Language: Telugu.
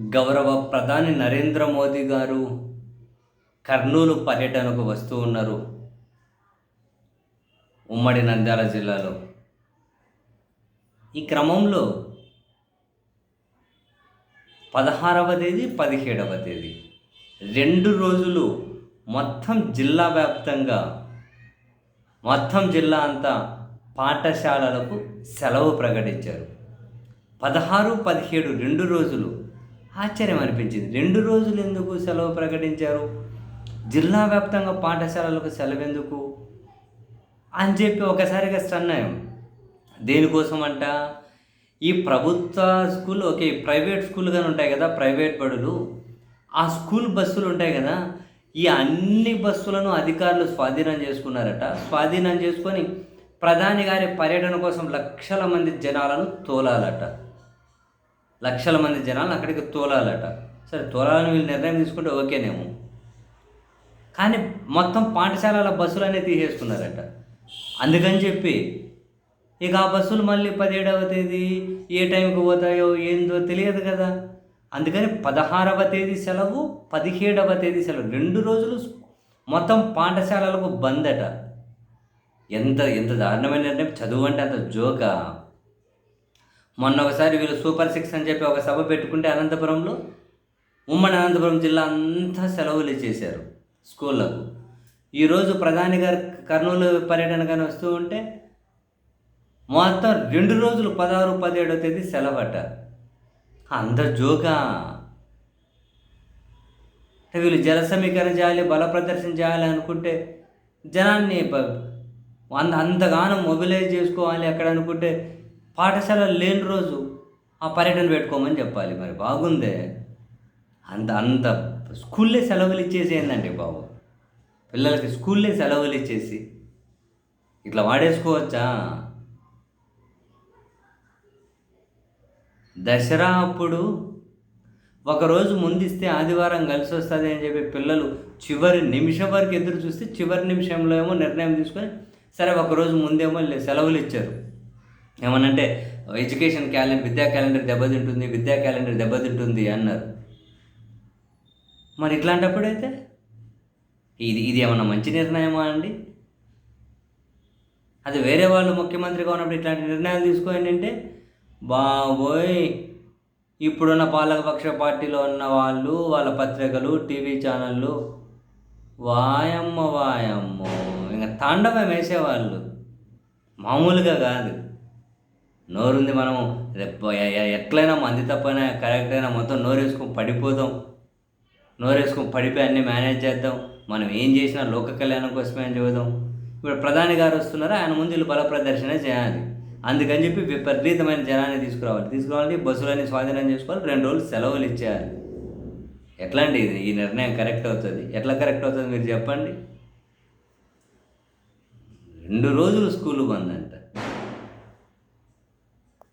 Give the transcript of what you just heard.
గౌరవ ప్రధాని నరేంద్ర మోదీ గారు కర్నూలు పర్యటనకు వస్తూ ఉన్నారు. ఉమ్మడి నంద్యాల జిల్లాలో. ఈ క్రమంలో పదహారవ తేదీ పదిహేడవ తేదీ. రెండు రోజులు మొత్తం జిల్లా వ్యాప్తంగా మొత్తం జిల్లా అంతా పాఠశాలలకు సెలవు ప్రకటించారు. పదహారు పదిహేడు రెండు రోజులు ఆశ్చర్యం అనిపించింది. రెండు రోజులు ఎందుకు సెలవు ప్రకటించారు? జిల్లా వ్యాప్తంగా పాఠశాలలకు సెలవు ఎందుకు అని చెప్పి ఒకసారిగా స్టన్ అయ్యాం. దేనికోసం అంట ఈ ప్రభుత్వ స్కూల్ ఓకే ప్రైవేట్ స్కూల్ కానీ ఉంటాయి కదా ప్రైవేట్ బడులు. ఆ స్కూల్ బస్సులు ఉంటాయి కదా ఈ అన్ని బస్సులను అధికారులు స్వాధీనం చేసుకున్నారట. స్వాధీనం చేసుకొని ప్రధాని గారి పర్యటన కోసం లక్షల మంది జనాలను తోలాలట. లక్షల మంది జనాలను అక్కడికి తోలాలట. సరే తోలాలని వీళ్ళు నిర్ణయం తీసుకుంటే ఓకేనేమో. కానీ మొత్తం పాఠశాలల బస్సులనే తీసేసుకున్నారట. అందుకని చెప్పి ఇక ఆ బస్సులు మళ్ళీ పదిహేడవ తేదీ ఏ టైంకి పోతాయో ఏందో తెలియదు కదా. అందుకని పదహారవ తేదీ సెలవు పదిహేడవ తేదీ సెలవు రెండు రోజులు మొత్తం పాఠశాలలకు బందట. ఎంత ఎంత దారుణమైన నిర్ణయం. చదువు అంటే అంత జోకా. మొన్న ఒకసారి వీళ్ళు సూపర్ సిక్స్ అని చెప్పి ఒక సభ పెట్టుకుంటే అనంతపురంలో ఉమ్మడి అనంతపురం జిల్లా అంతా సెలవులు ఇచ్చేశారు స్కూళ్ళకు. ఈరోజు ప్రధాని గారు కర్నూలు పర్యటన కానీ వస్తూ ఉంటే మొత్తం రెండు రోజులు పదహారు పదిహేడో తేదీ సెలవట. అంత జోకా. వీళ్ళు జల సమీకరణ చేయాలి బల ప్రదర్శన చేయాలి అనుకుంటే జనాన్ని అంత అంతగానో మొబిలైజ్ చేసుకోవాలి అక్కడ అనుకుంటే పాఠశాల లేని రోజు ఆ పర్యటన పెట్టుకోమని చెప్పాలి మరి. బాగుందే. అంత అంత స్కూల్లే సెలవులు ఇచ్చేసి ఏందండి బాబు? పిల్లలకి స్కూల్లే సెలవులు ఇచ్చేసి ఇట్లా వాడేసుకోవచ్చా? దసరా అప్పుడు ఒకరోజు ముందిస్తే ఆదివారం కలిసి వస్తుంది అని చెప్పి పిల్లలు చివరి నిమిషం వరకు ఎదురు చూస్తే చివరి నిమిషంలో ఏమో నిర్ణయం తీసుకొని సరే ఒకరోజు ముందేమో సెలవులు ఇచ్చారు. ఏమనంటే ఎడ్యుకేషన్ క్యాలెండర్ విద్యా క్యాలెండర్ దెబ్బతింటుంది విద్యా క్యాలెండర్ దెబ్బతింటుంది అన్నారు. మరి ఇట్లాంటప్పుడైతే? ఇది ఇది ఏమన్నా మంచి నిర్ణయమా అండి? అది వేరే వాళ్ళు ముఖ్యమంత్రిగా ఉన్నప్పుడు ఇట్లాంటి నిర్ణయాలు తీసుకోండి అంటే బాబోయ్! ఇప్పుడున్న పాలకపక్ష పార్టీలో ఉన్న వాళ్ళు వాళ్ళ పత్రికలు టీవీ ఛానళ్ళు వాయమ్మ వాయమ్మ! ఇంకా తాండవం వేసేవాళ్ళు. మామూలుగా కాదు. నోరుంది మనము. రేపు ఎట్లయినా మంది తప్పైనా కరెక్ట్ అయినా మొత్తం నోరేసుకొని పడిపోదాం నోరేసుకొని పడిపోయి అన్నీ మేనేజ్ చేద్దాం. మనం ఏం చేసినా లోక కళ్యాణం కోసమే అని చెబుదాం. ఇప్పుడు ప్రధాని గారు వస్తున్నారో ఆయన ముందు వీళ్ళు బల ప్రదర్శన చేయాలి. అందుకని చెప్పి విపరీతమైన జనాన్ని తీసుకురావాలి. తీసుకురావాలి బస్సులన్నీ స్వాధీనం చేసుకోవాలి రెండు రోజులు సెలవులు ఇచ్చేయాలి. ఎట్లా ఇది? ఈ నిర్ణయం కరెక్ట్ అవుతుంది. ఎట్లా కరెక్ట్ అవుతుంది మీరు చెప్పండి. రెండు రోజులు స్కూల్ బంద్ అంట.